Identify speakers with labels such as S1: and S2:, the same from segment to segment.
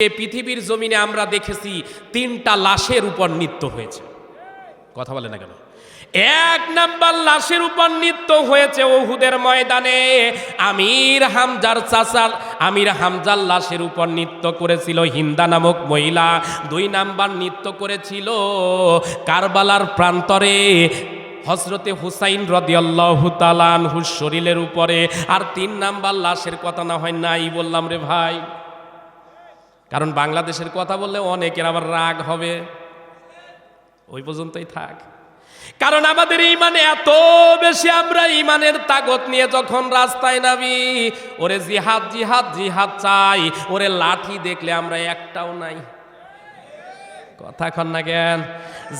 S1: এ পৃথিবীর জমিনে আমরা দেখেছি তিনটা লাশের উপর নৃত্য হয়েছে। কথা বলে না কেন? এক নাম্বার লাশের উপর নৃত্য হয়েছে ওহুদের ময়দানে। আমির হামজার চাচার আমির হামজার লাশের উপর নৃত্য করেছিল হিন্দা নামক মহিলা। দুই নাম্বার নৃত্য করেছিল কারবালার প্রান্তরে হজরতে হুসাইন রদিয়াল্লাহু তালানহুর শরীরের উপরে। আর তিন নাম্বার লাশের কথা না হয় নাই বললাম রে ভাই। কারণ বাংলাদেশের কথা বললে অনেকের আবার রাগ হবে। ওই পর্যন্তই থাক। কারণ আমাদের ইমানে এত বেশি আমরা ইমানের তাগত নিয়ে যখন রাস্তায় নামি, ওরে জিহাদ জিহাদ জিহাদ চাই, ওরে লাঠি দেখলে আমরা একটাও নাই। কথা কন না জ্ঞান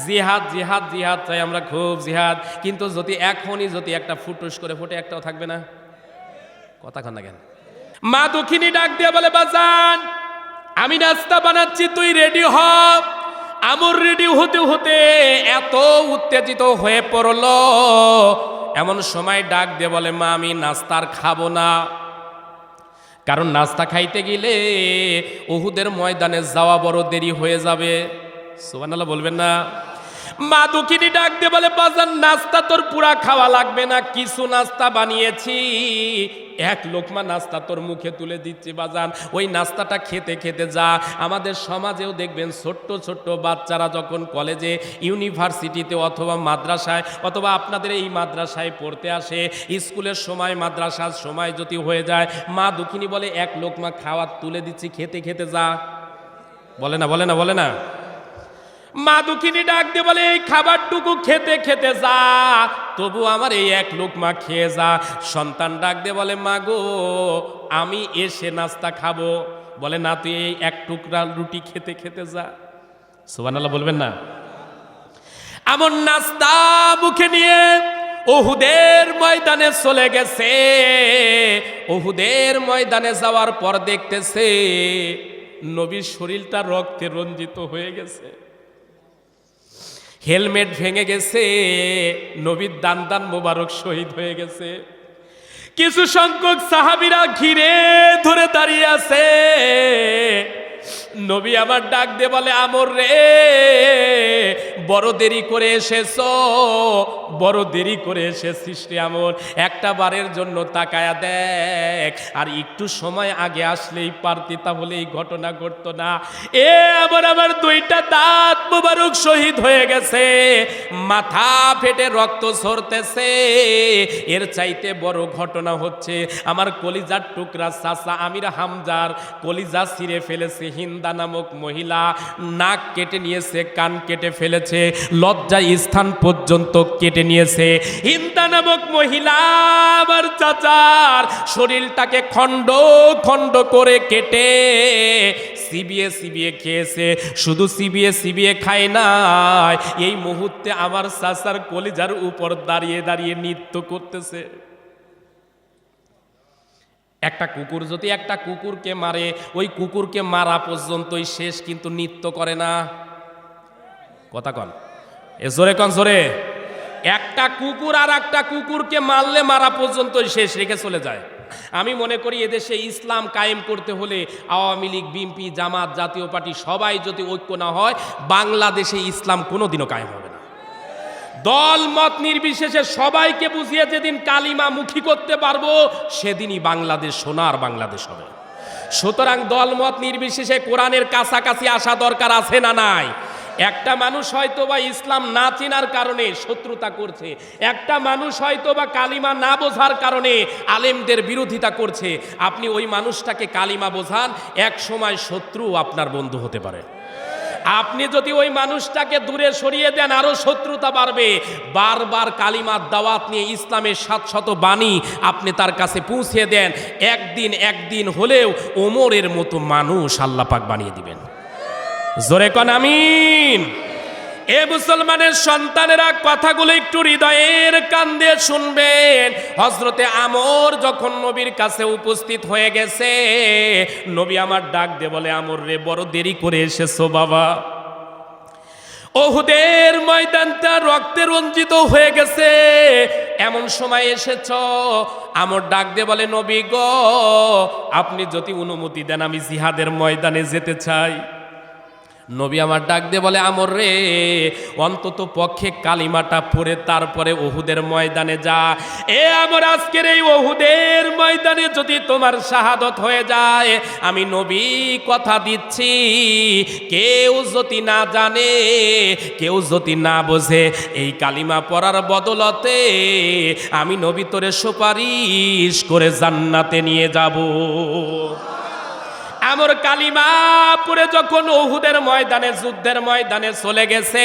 S1: জিহাদ জিহাদ জিহাদ চাই আমরা খুব জিহাদ। কিন্তু যদি এখনই যদি একটা ফুটুস করে ফুটে একটাও থাকবে না? কথা কন না জ্ঞান মা দুঃখিনী ডাক দিয়ে বলে, বাজান আমি নাস্তা বানাচ্ছি, তুই রেডি হ। আমর রেডি হতে হতে এত উত্তেজিত হয়ে পড়ল। এমন সময় ডাক দিয়ে বলে, মা, আমি নাস্তার খাব না। কারণ নাস্তা খাইতে গেলে ওহুদের ময়দানে যাওয়া বড় দেরি হয়ে যাবে। সুবহানাল্লাহ বলবেন না। মা দুঃখিনী ডাক দিয়ে বলে বাজার নাস্তা তোর পুরা খাওয়া লাগবে না, কিছু নাস্তা বানিয়েছি। এক লোকমা নাস্তা তোর মুখে তুলে দিচ্ছি, বাজান, ওই নাস্তাটা খেতে খেতে যা। আমাদের সমাজেও দেখবেন ছোট্ট ছোট্ট বাচ্চারা যখন কলেজে, ইউনিভার্সিটিতে অথবা মাদ্রাসায়, অথবা আপনাদের এই মাদ্রাসায় পড়তে আসে, স্কুলের সময়, মাদ্রাসার সময় যদি হয়ে যায়, মা দুঃখিনী বলে, এক লোকমা খাওয়ার তুলে দিচ্ছি, খেতে খেতে যা। বলে না বলে না বলে না। মা দুঃখিনী ডাক দিয়ে বলে, এই খাবারটুকু খেতে খেতে যা, তবু আমার এই এক লোক মা খেয়ে যা। সন্তান ডাক দিয়ে বলে, মা গো, আমি এসে নাস্তা খাব। বলে, না, তুই এই এক টুকরা রুটি খেতে খেতে যা। সুবানাল্লাহ বলবেন না? এমন নাস্তা মুখে নিয়ে ওহুদের ময়দানে চলে গেছে। ওহুদের ময়দানে যাওয়ার পর দেখতেছে, নবীর শরীরটা রক্তে রঞ্জিত হয়ে গেছে। হেলমেট ভেঙে গেছে, নবীর দান দান মোবারক শহীদ হয়ে গেছে। কিছু সংখ্যক সাহাবিরা ঘিরে ধরে দাঁড়িয়ে আছে। নবী আমার ডাক দিয়ে বলে, আমর রে, বড় দেরি করে এসেছ, বড় দেরি করে এসেছিস রে আমর। একটা বারের জন্য তাকায়া দেখ, আর একটু সময় আগে আসলেই পারতি, তাহলে এই ঘটনা ঘটতো না। এ আবার আমার দুইটা দাঁত মোবারক শহীদ হয়ে গেছে, মাথা ফেটে রক্ত ঝরতেছে। এর চাইতে বড় ঘটনা হচ্ছে, আমার কলিজার টুকরা চাচা আমির হামজার কলিজা ছিঁড়ে ফেলেছে হিন্দা নামক মহিলা নাক কেটে নিয়েছে, কান কেটে ফেলেছে লজ্জা স্থান পর্যন্ত কেটে নিয়েছে। হিন্দা নামক মহিলা আমার চাচার শরীরটাকে খণ্ড খণ্ড করে কেটে সিবিএ সিবিএ খেয়েছে। শুধু সিবিএ সিবিএ খায় নাই, এই মুহূর্তে আমার চাচার কলিজার উপর দাঁড়িয়ে দাঁড়িয়ে নৃত্য করতেছে। একটা কুকুর, যদি একটা কুকুরকে মারে, ওই কুকুরকে মারা পর্যন্তই শেষ কিন্তু নৃত্য করে না। কথা কন। এ জোরে কন, জোরে। একটা কুকুর আর একটা কুকুরকে মারলে মারা পর্যন্তই শেষ, রেখে চলে যায়। আমি মনে করি এদেশে ইসলাম কায়েম করতে হলে আওয়ামী লীগ, বিএনপি, জামাত, জাতীয় পার্টি সবাই যদি ঐক্য না হয়, বাংলাদেশে ইসলাম কোনোদিনও কায়েম হবে দল মত নির্বিশেষে সবাইকে বুঝিয়ে যেদিন কালিমা মুখী করতে পারব, সেদিনই বাংলাদেশ সোনার বাংলাদেশ হবে। সুতরাং দল মত নির্বিশেষে কোরআনের কাছাকাছি আসা দরকার আছে না নাই? একটা মানুষ হয়তো বা ইসলাম না চেনার কারণে শত্রুতা করছে, একটা মানুষ হয়তো বা কালিমা না বোঝার কারণে আলেমদের বিরোধিতা করছে। আপনি ওই মানুষটাকে কালিমা বোঝান, এক সময় শত্রু আপনার বন্ধু হতে পারে। আপনি যদি ওই মানুষটাকে দূরে সরিয়ে দেন আরও শত্রুতা বাড়বে। বারবার কালিমার দাওয়াত নিয়ে ইসলামের সাত শত বাণী আপনি তার কাছে পৌঁছে দেন। একদিন একদিন হলেও ওমরের মতো মানুষ আল্লাপাক বানিয়ে দিবেন। জোরে কন, আমিন। এ মুসলমানের সন্তানেরা কথাগুলো একটু হৃদয়ের কান দিয়ে শুনবেন। হজরতে আমর যখন নবীর কাছে উপস্থিত হয়ে গেছে, নবী আমার ডাক দে বলে, আমর রে, বড় দেরি করে এসেছ বাবা। ওহুদের ময়দানটা রক্তে রঞ্জিত হয়ে গেছে। এমন সময় এসেছ। আমার ডাক দিয়ে বলে, নবী গ, আপনি যদি অনুমতি দেন, আমি জিহাদের ময়দানে যেতে চাই। নবী আমার ডাক দিয়ে বলে, আমর রে, অন্তত পক্ষে কালিমাটা পরে তারপরে ওহুদের ময়দানে যা। এ আমার আজকের এই ওহুদের ময়দানে যদি তোমার শাহাদত হয়ে যায়, আমি নবী কথা দিচ্ছি। কেউ যদি না জানে, কেউ যদি না বোঝে, এই কালিমা পড়ার বদলতে আমি নবী তোরে সুপারিশ করে জান্নাতে নিয়ে যাব। আমর কালিমা পরে যখন ওহুদের ময়দানে, যুদ্ধের ময়দানে চলে গেছে,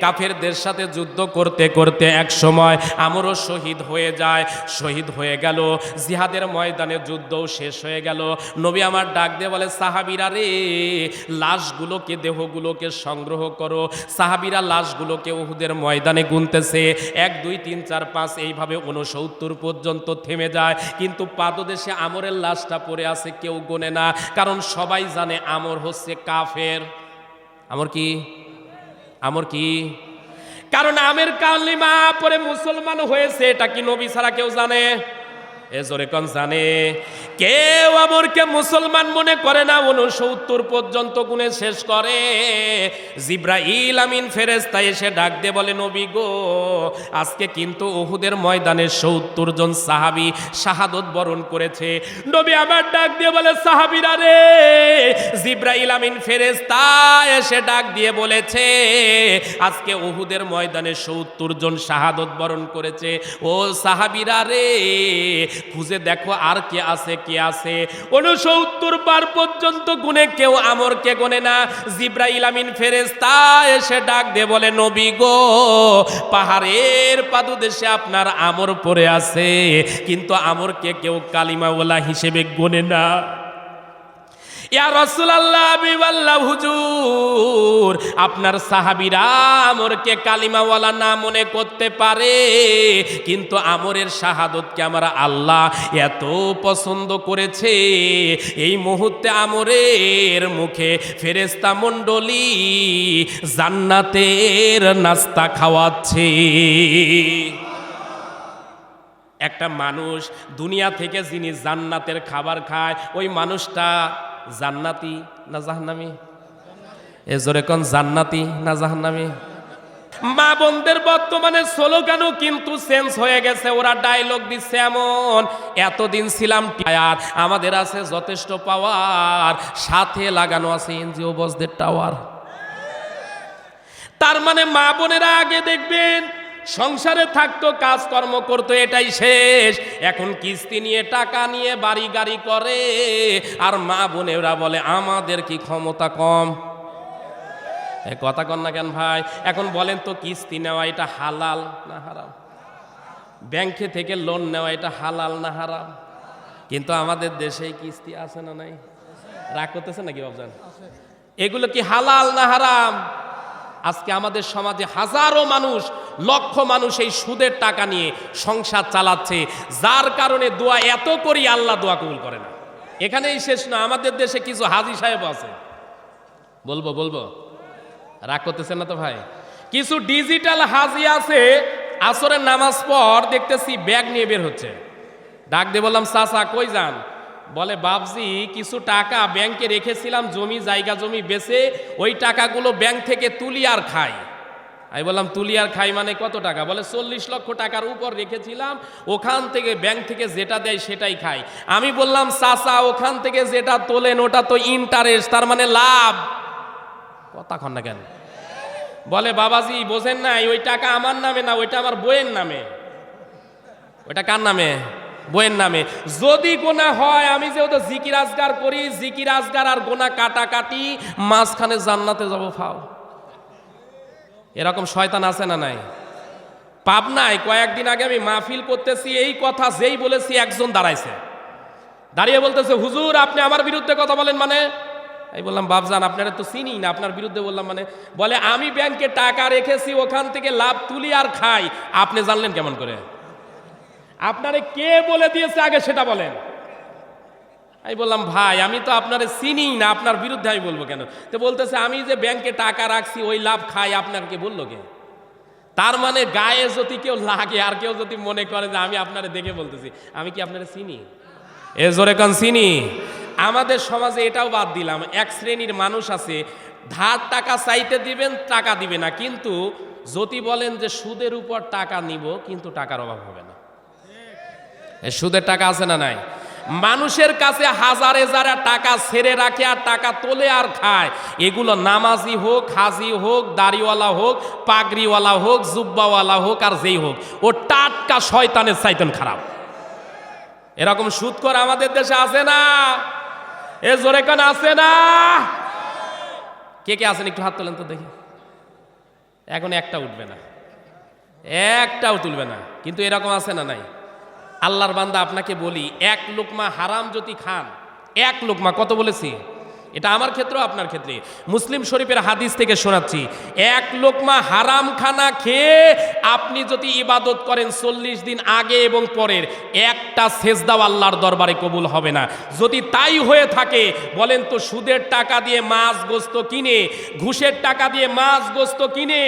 S1: কাফেরদের সাথে যুদ্ধ করতে করতে এক সময় আমরও শহীদ হয়ে যায়, শহীদ হয়ে গেল, জিহাদের ময়দানে যুদ্ধও শেষ হয়ে গেল। নবী আমার ডাক দিয়ে বলে, সাহাবিরা রে, লাশগুলোকে, দেহগুলোকে সংগ্রহ করো। সাহাবিরা লাশগুলোকে ওহুদের ময়দানে গুনতেছে। এক, দুই, তিন, চার, পাঁচ, এইভাবে উনসত্তর পর্যন্ত থেমে যায়। কিন্তু পাদদেশে আমরের লাশটা পড়ে আছে, কেউ গোনে না। কারণ সবাই জানে আমর হচ্ছে কাফের। আমর কি? আমর কি? কারণ আমের কালিমা পরে মুসলমান হয়েছে, এটা কি নবী ছাড়া কেউ জানে? এ জোরে কন জানে। কেউ আমরকে মুসলমান মনে করে না উনসত্তর পর্যন্ত গুণে শেষ করে। জিব্রাইল আমিন ফেরেস্তা এসে ডাক দে বলে, নবী গো, আজকে কিন্তু ওহুদের ময়দানে সত্তর জন সাহাবি শাহাদত বরণ করেছে। নবী আবার ডাক দিয়ে বলে, সাহাবিরা রে, জিব্রাইল আমিন ফেরেস্তা এসে ডাক দিয়ে বলেছে, আজকে ওহুদের ময়দানে সত্তর জন শাহাদত বরণ করেছে। ও সাহাবিরা রে খুঁজে দেখো আর কে আছে কে আছে। উনসত্তর বার পর্যন্ত গুনে কেউ আমর কে গনে না। জিব্রাইল আমিন ফেরেস্তা এসে ডাক দে বলে, নবী গো, পাহাড়ের পাদুদেশে আপনার আমর পড়ে আছে। কিন্তু আমরকে কেউ কালিমাওয়ালা হিসেবে গনে না। ইয়া রসুলাল্লাহ বিবাল্লাহ হুজুর। আপনার সাহাবিরা আমরকে কালিমাওয়ালা না মনে করতে পারে, কিন্তু আমরের শাহাদতকে আমার আল্লাহ এত পছন্দ করেছে? এই মুহূর্তে আমরের মুখে ফেরেস্তা মণ্ডলী জান্নাতের নাস্তা খাওয়াচ্ছে। একটা মানুষ দুনিয়া থেকে যিনি জান্নাতের খাবার খায়, ওই মানুষটা জান্নাতি না জাহান্নামি? এ জোরে কোন জান্নাতি না জাহান্নামি? মা বোনদের বর্তমানে স্লোগানও কিন্তু চেঞ্জ হয়ে গেছে, ওরা ডায়লগ দিচ্ছে এমন, এতদিন ছিলাম টায়ার, আমাদের আছে যথেষ্ট পাওয়ার সাথে লাগানো আছে এনজিও বসদের টাওয়ার তার মানে মা বোনেরা আগে দেখবেন সংসারে থাকতো, কাজকর্ম করতো, এটাই শেষ। এখন কিস্তি নিয়ে, টাকা নিয়ে, বাড়ি গাড়ি করে। আর মা বোনেরা বলে, আমাদের কি ক্ষমতা কম? কথা কন না কেন ভাই? এখন বলেন তো, কিস্তি নেওয়া এটা হালাল না হারাম? ব্যাংকে থেকে লোন নেওয়া এটা হালাল না হারাম? কিন্তু আমাদের দেশে কিস্তি আছে না নাই? রাগ করতেছে নাকি বাবজান এগুলো কি হালাল না হারাম? আজকে আমাদের সমাজে হাজারো মানুষ, লক্ষ মানুষ এই সুদের টাকা নিয়ে সংসার চালাচ্ছে, যার কারণে দোয়া এত করি আল্লাহ দোয়া কবুল করে না। এখানেই শেষ না, আমাদের দেশে কিছু হাজি সাহেব আছে। বলব বলব। রাগ করতেছেন না তো ভাই? কিছু ডিজিটাল হাজি আছে, আসরের নামাজ পর দেখতেছি ব্যাগ নিয়ে বের হচ্ছে। ডাক দিয়ে বললাম, চাচা, কই যান? বলে বাবজি কিছু টাকা ব্যাংকে রেখেছিলাম, জমি জায়গা জমি বেচে, ওই টাকাগুলো ব্যাংক থেকে তুলি আর খাই। আমি বললাম, তুলি আর খাই মানে কত টাকা? বলে, চল্লিশ লক্ষ টাকার উপর রেখেছিলাম, ওখান থেকে ব্যাংক থেকে যেটা দেয় সেটাই খাই। আমি বললাম, চাচা, ওখান থেকে যেটা তোলেন, ওটা তো ইন্টারেস্ট তার মানে লাভ। কন না কেন? বলে, বাবাজি, বোঝেন নাই, ওই টাকা আমার নামে না, ওইটা আমার বইয়ের নামে। ওইটা কার নামে? বইয়ের নামে। যদি গোনা হয়, আমি যেহেতু জিকির আজগার করি, জিকির আজগার আর গোনা কাটাকাটি, মাঝখানে জান্নাতে যাব, ফাও। এরকম শয়তান আছে না নাই? পাবনায় কয়েকদিন আগে আমি মাহফিল করতেছি, এই কথা যেই বলেছি, একজন দাঁড়াইছে। দাঁড়িয়ে বলতেছে, হুজুর, আপনি আমার বিরুদ্ধে কথা বলেন মানে? এই বললাম বাবজান আপনারা তো চিনি না, আপনার বিরুদ্ধে বললাম মানে। বলে, আমি ব্যাংকে টাকা রেখেছি, ওখান থেকে লাভ তুলি আর খাই। আপনি জানলেন কেমন করে? আপনারে কে বলে দিয়েছে আগে সেটা বলেন। আমি বললাম, ভাই, আমি তো আপনারে চিনি না, আপনার বিরুদ্ধে আমি বলব কেন? তো বলতেছে, আমি যে ব্যাংকে টাকা রাখছি, ওই লাভ খাই আপনাকে বলল কে? তার মানে গায়ে যদি কেউ লাগে, আর কেউ যদি মনে করে যে আমি আপনারে দেখে বলতেছি, আমি কি আপনারা চিনি? এ জোরে কান, চিনি? আমাদের সমাজে এটাও বাদ দিলাম, এক শ্রেণির মানুষ আছে, ধার টাকা চাইতে দিবেন, টাকা দিবে না, কিন্তু যদি বলেন যে সুদের উপর টাকা নিব, কিন্তু টাকার অভাব হবে সুদের টাকা আছে না নাই? মানুষের কাছে হাজার হাজার টাকা ছেড়ে রাখে আর টাকা তোলে আর খায়, এগুলো নামাজি হোক, হাজি হোক, দাড়িওয়ালা হোক, পাগড়িওয়ালা হোক, জুব্বাওয়ালা হোক আর যেই হোক, ও টাটকা শয়তানের চাইতেন খারাপ। এরকম সুদকর আমাদের দেশে আছে না? এ জোরে কান, আছে না? কে কে আছেন? একটু হাত তোলেন তো দেখি। এখন একটা উঠবে না। একটাও তুলবে না। কিন্তু এরকম আছে না নাই? আল্লাহর বান্দা আপনাকে বলি এক লোকমা হারাম যদি খান এক লোকমা কত বলেছি? এটা আমার ক্ষেত্রেও আপনার ক্ষেত্রে। মুসলিম শরীফের হাদিস থেকে শোনাচ্ছি, এক লোকমা হারাম খানা খেয়ে আপনি যদি ইবাদত করেন চল্লিশ দিন আগে এবং পরের, একটা সেজদাও আল্লাহর দরবারে কবুল হবে না। যদি তাই হয়ে থাকে, বলেন তো সুদের টাকা দিয়ে মাছ গোস্ত কিনে, ঘুষের টাকা দিয়ে মাছ গোস্ত কিনে,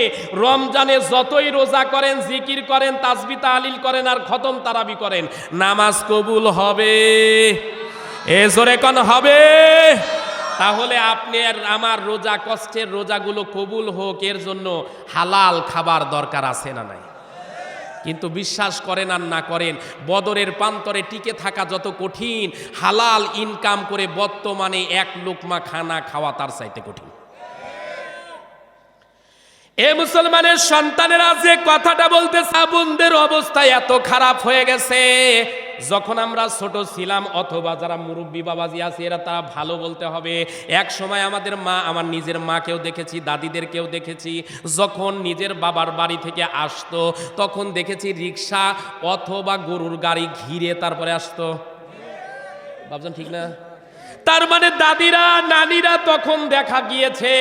S1: রমজানে যতই রোজা করেন, জিকির করেন তাসবি তালিল করেন আর খতম তারাবি করেন, নামাজ কবুল হবে। এ জোরে কন, হবে। তাহলে আপনি আমার রোজা, কষ্টের রোজাগুলো কবুল হোক, এর জন্য হালাল খাবার দরকার আছে না নাই? কিন্তু বিশ্বাস করেন আর না করেন, বদরের প্রান্তরে টিকে থাকা যত কঠিন, হালাল ইনকাম করে বর্তমানে এক লোকমা খানা খাওয়া তার চাইতে কঠিন। এ মুসলমানের সন্তানেরা যে কথাটা বলতে সাবুনদের অবস্থা এত খারাপ হয়ে গেছে। যখন আমরা ছোট ছিলাম, অথবা যারা মুরব্বী বাবাজি আছে, এরা তারা ভালো বলতে হবে। এক সময় আমাদের মা, আমার নিজের মাকেও দেখেছি, দাদিদেরকেও দেখেছি। যখন নিজের বাবার বাড়ি থেকে আসতো, তখন দেখেছি রিক্সা অথবা গরুর গাড়ি ঘিরে তারপরে আসতো। বাবজান ঠিক না? তার মানে দাদিরা, নানিরা তখন দেখা গিয়েছে,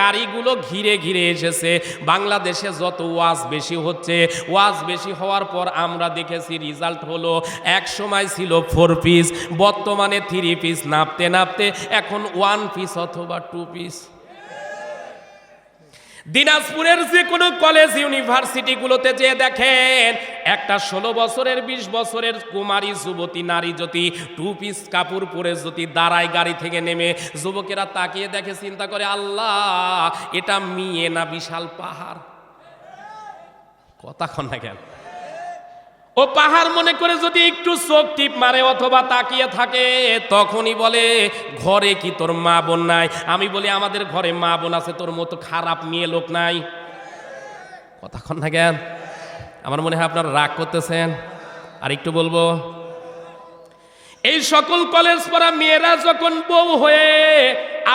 S1: গাড়িগুলো ঘিরে ঘিরে এসেছে। বাংলাদেশে যত ওয়াজ বেশি হচ্ছে, ওয়াজ বেশি হওয়ার পর আমরা দেখেছি রেজাল্ট হলো, এক সময় ছিল ফোর পিস, বর্তমানে থ্রি পিস, নাপতে নাপতে এখন ওয়ান পিস অথবা টু পিস। দিনাজপুরের যে কোনো কলেজ ইউনিভার্সিটিগুলোতে যে দেখেন, একটা ষোলো বছরের, বিশ বছরের কুমারী যুবতী, নারী যদি টু পিস কাপড় পরে যদি দাঁড়ায় গাড়ি থেকে নেমে, যুবকেরা তাকিয়ে দেখে, চিন্তা করে, আল্লাহ, এটা মেয়ে না বিশাল পাহাড়? কথা কন না কেন? ও পাহাড় মনে করে যদি একটু চোখ টিপ মারে অথবা তাকিয়ে থাকে, তখনই বলে, ঘরে কি তোর মা বোন নাই? আমি বলি, আমাদের ঘরে মা বোন আছে, তোর মতো খারাপ মেয়ে লোক নাই। কতক্ষণ না জ্ঞান আমার মনে হয় আপনার রাগ করতেছেন। আর একটু বলব এই সকল কলেজ পড়া মেয়েরা যখন বউ হয়ে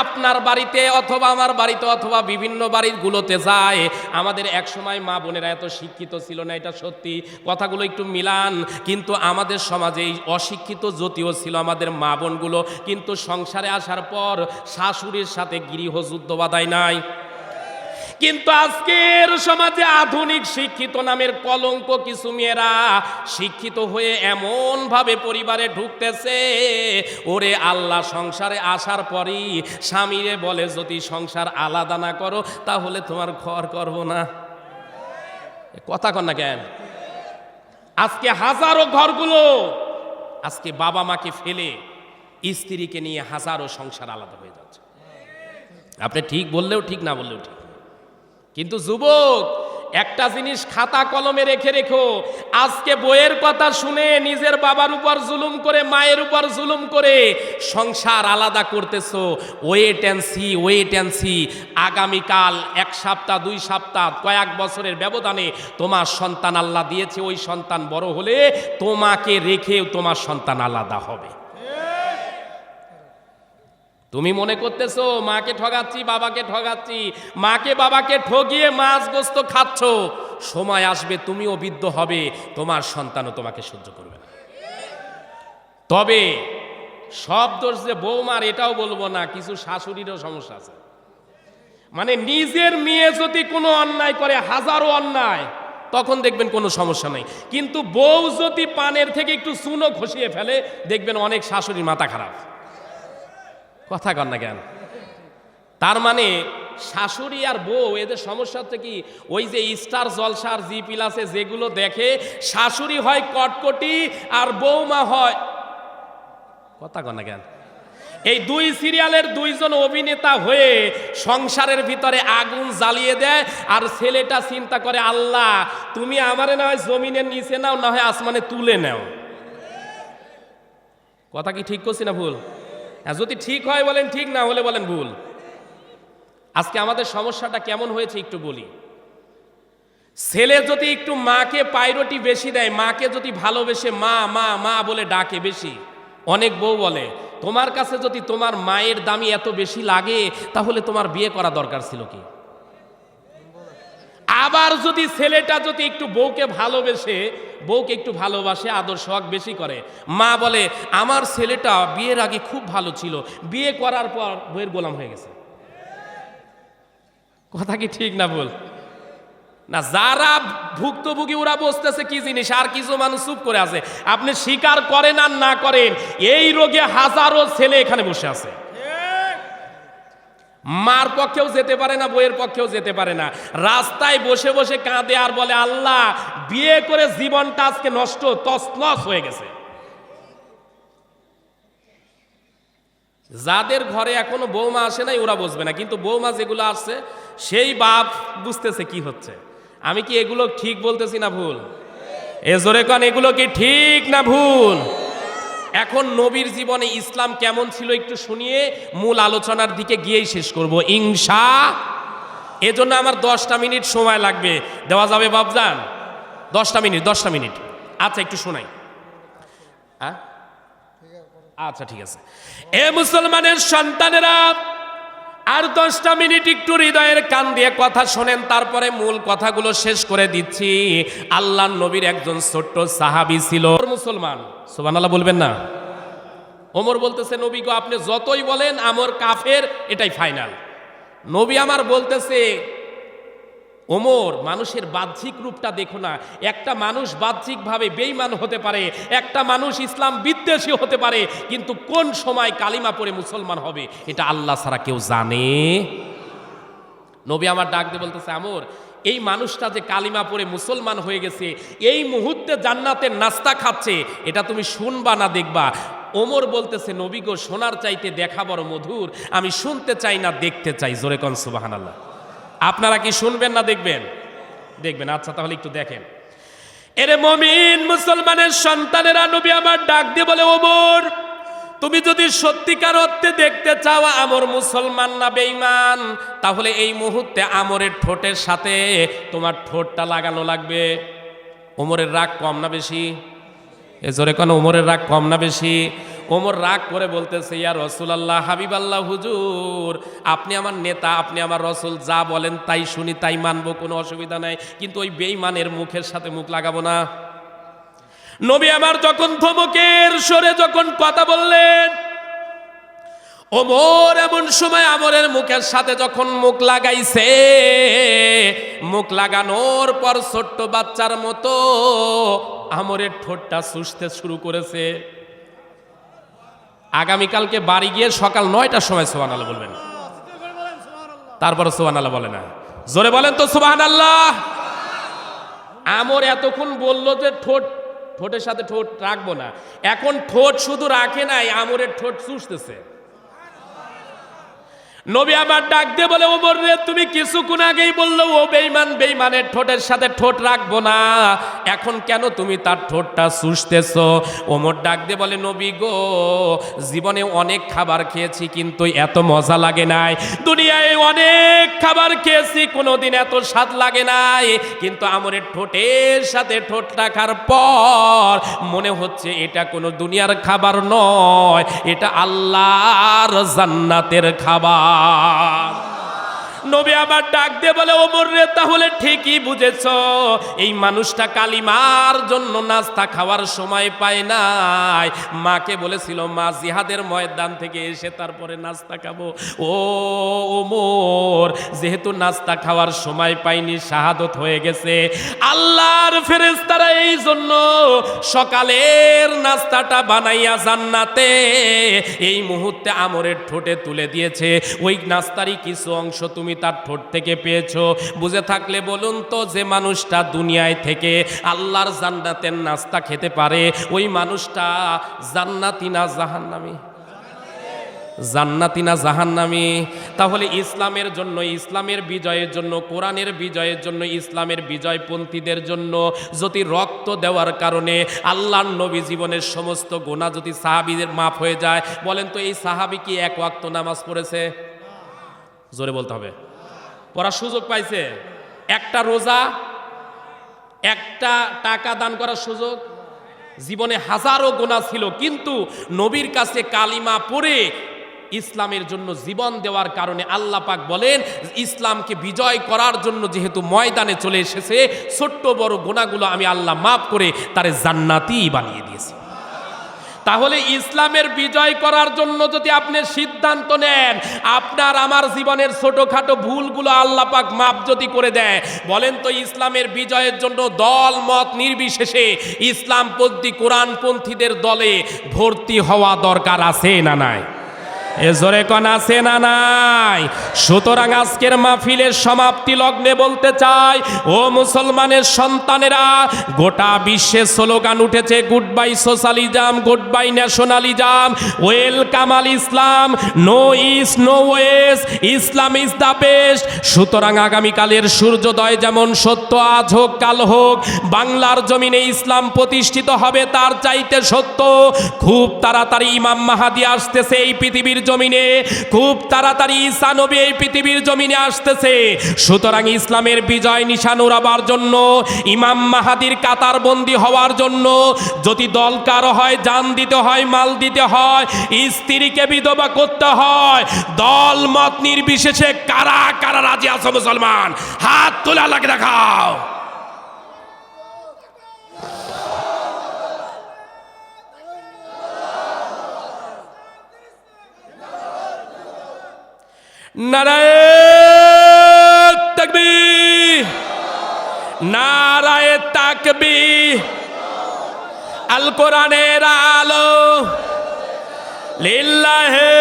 S1: আপনার বাড়িতে অথবা আমার বাড়িতে অথবা বিভিন্ন বাড়িগুলোতে যায়, আমাদের এক সময় মা বোনেরা এত শিক্ষিত ছিল না, এটা সত্যি। কথাগুলো একটু মিলান। কিন্তু আমাদের সমাজে এই অশিক্ষিত যদিও ছিল আমাদের মা বোনগুলো। কিন্তু সংসারে আসার পর শাশুড়ির সাথে গৃহযুদ্ধ বাধায় নাই। কিন্তু আজকের সমাজে আধুনিক শিক্ষিত নামের কলঙ্ক কিছু মেয়েরা শিক্ষিত হয়ে এমন ভাবে পরিবারে ঢুকতেছে, ওরে আল্লাহ সংসারে আসার পরই স্বামীরে বলে, যদি সংসার আলাদা না করো, তাহলে তোমার ঘর করব না। কথা কন না কেন? আজকে হাজারো ঘরগুলো আজকে বাবা মাকে ফেলে স্ত্রীকে নিয়ে হাজারো সংসার আলাদা হয়ে যাচ্ছে। আপনি ঠিক বললেও ঠিক, না বললেও ঠিক। কিন্তু যুবক, একটা জিনিস খাতা কলমে রেখে রেখো। আজকে বইয়ের কথা শুনে নিজের বাবার উপর জুলুম করে, মায়ের উপর জুলুম করে সংসার আলাদা করতেছো। Wait and see wait and see আগামীকাল এক সপ্তাহ, দুই সপ্তাহ, কয়েক বছরের ব্যবধানে তোমার সন্তান আল্লাহ দিয়েছে। ওই সন্তান বড় হলে তোমাকে রেখেও তোমার সন্তান আলাদা হবে। তুমি মনে করতেছো, মাকে ঠগাচ্ছি, বাবাকে ঠগাচ্ছি, মাকে, বাবাকে ঠগিয়ে মাছ গোস্ত খাচ্ছ, সময় আসবে তুমিও বিদ্ধ হবে, তোমার সন্তানও তোমাকে সহ্য করবে না। তবে সব দোষ যে বৌমার, এটাও বলব না, কিছু শাশুড়িরও সমস্যা আছে। মানে নিজের মেয়ে যদি কোনো অন্যায় করে, হাজারো অন্যায়, তখন দেখবেন কোনো সমস্যা নেই। কিন্তু বউ যদি পানের থেকে একটু চুনো খসিয়ে ফেলে, দেখবেন অনেক শাশুড়ির মাথা খারাপ। কথা কন না কেন? তার মানে শাশুড়ি আর বউ, এদের সমস্যা হচ্ছে কি, ওই যে স্টার জলসার জি প্লাসে যেগুলো দেখে শাশুড়ি হয় কটকটি আর বৌমা হয়। কথা কন না কেন? এই দুই সিরিয়ালের দুইজন অভিনেতা হয়ে সংসারের ভিতরে আগুন জ্বালিয়ে দেয় আর ছেলেটা চিন্তা করে, আল্লাহ, তুমি আমারে না হয় জমিনের নিচে নাও, না হয় আসমানে তুলে নাও। কথা কি ঠিক করছি না ভুল? যদি ঠিক হয় বলেন ঠিক, না হলে বলেন ভুল। আজকে আমাদের সমস্যাটা কেমন হয়েছে একটু বলি। ছেলে যদি একটু মাকে পাইরটি বেশি দেয়, মাকে যদি ভালোবেসে মা মা মা বলে ডাকে বেশি, অনেক বউ বলে, তোমার কাছে যদি তোমার মায়ের দামি এত বেশি লাগে, তাহলে তোমার বিয়ে করা দরকার ছিল কি? আবার যদি ছেলেটা যদি একটু বউকে ভালোবেসে, বউকে একটু ভালোবাসে, আদর শখ বেশি করে। মা বলে, আমার ছেলেটা বিয়ের আগে খুব ভালো ছিল। বিয়ে করার পর বইয়ের গোলাম হয়ে গেছে। কথা কি ঠিক না বল না, যারা ভুক্তভোগী, ওরা বসতেছে কি জিনিস, আর কিছু মানুষ চুপ করে আছে। আপনি স্বীকার করেন আর না করেন, এই রোগে হাজারো ছেলে এখানে বসে আছে। মার পক্ষেও যেতে পারে না বইয়ের পক্ষেও যেতে পারে না। রাস্তায় বসে বসে কাঁদে আর বলে, আল্লাহ, বিয়ে করে জীবনটা আজকে নষ্ট, তছনছ হয়ে গেছে। যাদের ঘরে এখনও বৌমা আসে নাই, ওরা বুঝবে না। কিন্তু বৌমা যেগুলো আসছে, সেই বাপ বুঝতেছে কি হচ্ছে। আমি কি এগুলো ঠিক বলতেছি না ভুল? এ জোরে কন, এগুলো কি ঠিক না ভুল? এখন নবীর জীবনে ইসলাম কেমন ছিল একটু শুনিয়ে মূল আলোচনার দিকে গিয়েই শেষ করব। ইংসা এজন্য আমার দশটা মিনিট সময় লাগবে। দেওয়া যাবে বাবজান? দশটা মিনিট দশটা মিনিট। আচ্ছা একটু শোনাই। হ্যাঁ? আচ্ছা ঠিক আছে। এ মুসলমানের সন্তানেরা, আর দশটা মিনিট একটু হৃদয়ের কান দিয়ে কথা শোনেন, তারপরে মূল কথাগুলো শেষ করে দিচ্ছি। আল্লাহ নবীর একজন ছোট্ট সাহাবি ছিল। মুসলমান। সোবান আল্লাহ বলবেন না। ওমর বলতেছে, নবী গো, আপনি যতই বলেন, আমর কাফের, এটাই ফাইনাল। নবী আমার বলতেছে, ওমর, মানুষের বাহ্যিক রূপটা দেখো না। একটা মানুষ বাহ্যিকভাবে বেইমান হতে পারে, একটা মানুষ ইসলাম বিদ্বেষী হতে পারে, কিন্তু কোন সময় কালিমা পড়ে মুসলমান হবে, এটা আল্লাহ ছাড়া কেউ জানে? নবী আমার ডাক দিয়ে বলতেছে, আমর এই মানুষটা যে কালিমা পরে মুসলমান হয়ে গেছে, এই মুহূর্তে জান্নাতের নাস্তা খাচ্ছে, এটা তুমি শুনবা না দেখবা। ওমর বলতেছে, নবী গো, শোনার চাইতে দেখা বড় মধুর, আমি শুনতে চাই না দেখতে চাই। জোরে কন সুবাহান আপনারা কি শুনবেন না দেখবেন? দেখবেন। আচ্ছা তাহলে একটু দেখেন। এরে মমিন, মুসলমানের সন্তানেরা নবী আমার ডাক দিয়ে বলে, ওমর তুমি যদি সত্যিকার অর্থে দেখতে চাও আমর মুসলমান না বেঈমান, তাহলে এই মুহূর্তে আমরের ঠোঁটের সাথে তোমার ঠোঁটটা লাগানো লাগবে। ওমরের রাগ কম না বেশি? এ জোরে কোন, ওমরের রাগ কম না বেশি? ওমর রাগ করে বলতেছে, ইয়া রসুল আল্লাহ হাবিব আল্লাহ হুজুর, আপনি আমার নেতা, আপনি আমার রসুল, যা বলেন তাই শুনি, তাই মানবো, কোনো অসুবিধা নাই। কিন্তু ওই বেইমানের মুখের সাথে মুখ লাগাবো না। নবী আমার যখন ধমকের সরে যখন কথা বললেন, ওমর এমন সময় আমরের মুখের সাথে যখন মুখ লাগাইছে, মুখ লাগানোর পর ছোট্ট বাচ্চার মতো আমরের ঠোঁটটা চুষতে শুরু করেছে। আগামীকালকে বাড়ি গিয়ে সকাল নয়টার সময় সোহান আল্লাহ বলবেন। তারপরে সোহান আল্লাহ বলে না। জোরে বলেন তো সোহান আল্লাহ আমর এতক্ষণ বলল যে ঠোঁট ঠোঁটের সাথে ঠোঁট রাখব না। এখন ঠোঁট শুধু রাখে নাই আমরের ঠোঁট চুষতেছে। নবী আমার ডাক দিয়ে বলে, ওমর রে, তুমি কিছুক্ষণ আগেই বলল, ও বেইমান বেইমানের ঠোঁটের সাথে ঠোঁট রাখব না। এখন কেন তুমি তার ঠোঁটটা চুষতেছ? ওমর ডাক দিয়ে বলে, নবী গো, জীবনে অনেক খাবার খেয়েছি, কিন্তু এত মজা লাগে নাই। দুনিয়ায় অনেক খাবার খেয়েছি, কোনোদিন এত স্বাদ লাগে নাই। কিন্তু আমরের ঠোঁটের সাথে ঠোঁট রাখার পর মনে হচ্ছে এটা কোনো দুনিয়ার খাবার নয়, এটা আল্লাহর জান্নাতের খাবার। আল্লাহ নবী আমার ডাক দিয়ে বলে, ওমর রে, তাহলে ঠিকই বুঝেছ, এই মানুষটা কালিমার জন্য নাস্তা খাওয়ার সময় পায় নাই। মাকে বলেছিল, মা, জিহাদের ময়দান থেকে এসে তারপরে নাস্তা খাব। ও, ওমর, যেহেতু নাস্তা খাওয়ার সময় পাইনি, শাহাদত হয়ে গেছে। আল্লাহর ফেরেশতারা এই জন্য সকালের নাস্তাটা বানাইয়া জান্নাতে এই মুহূর্তে আমরের ঠোঁটে তুলে দিয়েছে। ওই নাস্তারই কিছু অংশ তুমি তুমি তার ঠোঁট থেকে পেয়েছ। বুঝে থাকলে বলুন তো, যে মানুষটা দুনিয়ায় থেকে আল্লাহর জান্নাতের নাস্তা খেতে পারে, ওই মানুষটা জান্নাতি না জাহান্নামী? জান্নাতি না জাহান্নামি? তাহলে ইসলামের জন্য, ইসলামের বিজয়ের জন্য, কোরআনের বিজয়ের জন্য, ইসলামের বিজয়পন্থীদের জন্য যদি রক্ত দেওয়ার কারণে আল্লাহর নবী জীবনের সমস্ত গোনা যদি সাহাবিদের মাফ হয়ে যায়, বলেন তো এই সাহাবি কি এক ওয়াক্ত নামাজ পড়েছে? জোরে বলতে হবে। পড়ার সুযোগ পাইছে। একটা রোজা, একটা টাকা দান করার সুযোগ। জীবনে হাজারো গোনা ছিল, কিন্তু নবীর কাছে কালিমা পড়ে ইসলামের জন্য জীবন দেওয়ার কারণে আল্লাহ পাক বলেন, ইসলামকে বিজয় করার জন্য যেহেতু ময়দানে চলে এসেছে, ছোট্ট বড় গোনাগুলো আমি আল্লাহ মাফ করে তারে জান্নাতি বানিয়ে দিয়েছি। তাহলে ইসলামের বিজয় করার জন্য যদি আপনি সিদ্ধান্ত নেন, আপনার আমার জীবনের ছোটোখাটো ভুলগুলো আল্লাহ পাক মাপ যদি করে দেয়, বলেন তো ইসলামের বিজয়ের জন্য দল, মত নির্বিশেষে ইসলামপন্থী কোরআনপন্থীদের দলে ভর্তি হওয়া দরকার আছে না নাই? এ জোরে কন, আছে না নাই? সুতরাং আজকের মাহফিলের সমাপ্তি লগ্নে বলতে চাই, ও মুসলমানের সন্তানেরা, গোটা বিশ্বে স্লোগান উঠেছে goodbye socialism goodbye nationalism, welcome Al Islam, no east no west Islam is the best. সুতরাং আগামীকালের সূর্যোদয় যেমন সত্য, আজ হোক, কাল হোক, বাংলার জমিনে ইসলাম প্রতিষ্ঠিত হবে, তার চাইতে সত্য। খুব তাড়াতাড়ি ইমাম মাহাদি আসতেছে, এই পৃথিবীর জমিনে খুব তাড়াতাড়ি ঈসা এই পৃথিবীর জমিনে আসতেছে। সুতরাং ইসলামের বিজয় নিশান উড়াবার জন্য, ইমাম মাহাদির কাতার বন্দি হওয়ার জন্য, যদি দল কারও হয়, যান দিতে হয়, মাল দিতে হয়, স্ত্রীকে বিধবা করতে হয়, দল মত নির্বিশেষে কারা কারা রাজি আছে মুসলমান? হাত তোলা লাগে দেখাও। নারায় তাকবি নারায় তাকবি আল কোরআনের আলো। লিল্লাহে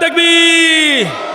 S1: তাকবীর।